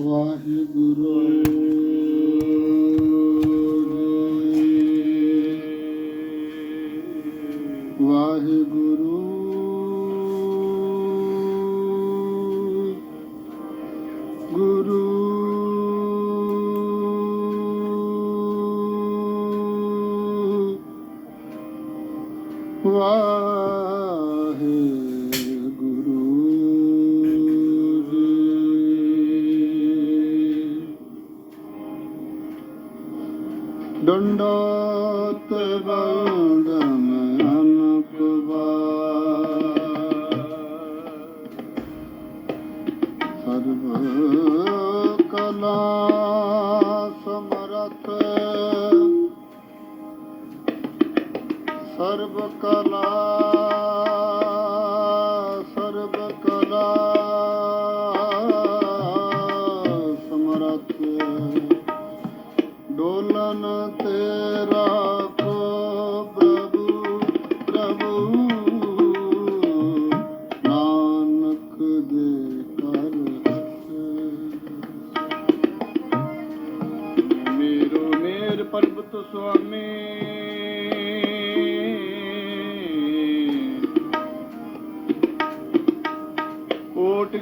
ਵਾਹਿਗੁਰੂ ਦੰਡੋਤ ਬੰਦਨ ਅਨਕਵਾ ਸਰਬ ਕਲਾ ਸਮਰਥ। ਸਰਬ ਕਲਾ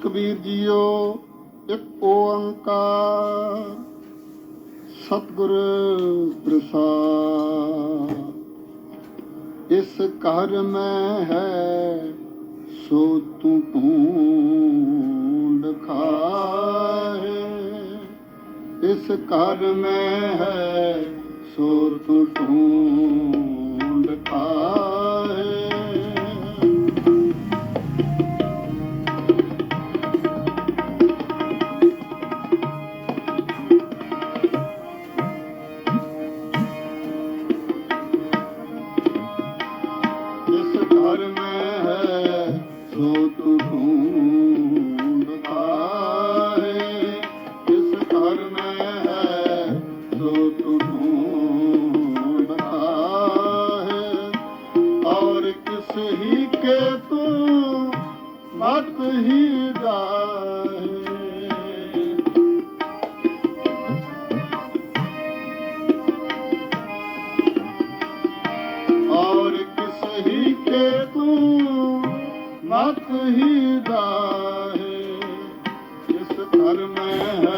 ਕਬੀਰ ਜੀਓ, ਇੱਕ ਓੰਕਾਰ ਸਤਿਗੁਰ ਪ੍ਰਸਾਦ, ਇਸ ਘਰ ਮੈਂ ਹੈ, ਸੋ ਤੂੰ ਢੂੰਡ ਖਾਏ। ਇਸ ਘਰ ਮੈਂ ਹੈ, ਸੋ ਤੂੰ ਢੂੰਡ ਖਾਏ। ਕੇ ਤੂੰ ਮਤ ਹੀ ਦਾ ਔਰ ਕਿਸ ਹੀ ਕੇ ਤੂੰ ਮਤ ਹੀ ਜਾਏ ਜਿਸ ਧਰਮ ਹੈ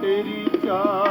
ਤੇਰੀ ਚਾਹ।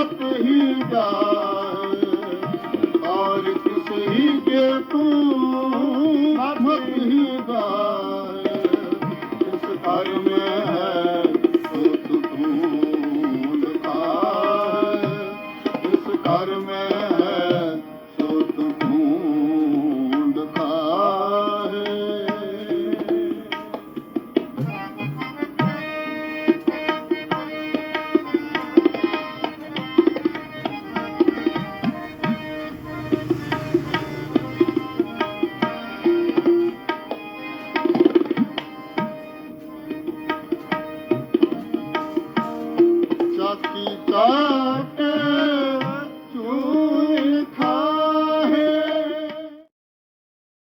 ਆਪ ਹੀ ਦਾ ਔਰ ਕਿਸੇ ਤੂੰ ਆਪ ਹੀ ਦਾ ਇਸ ਘਰ ਮੇ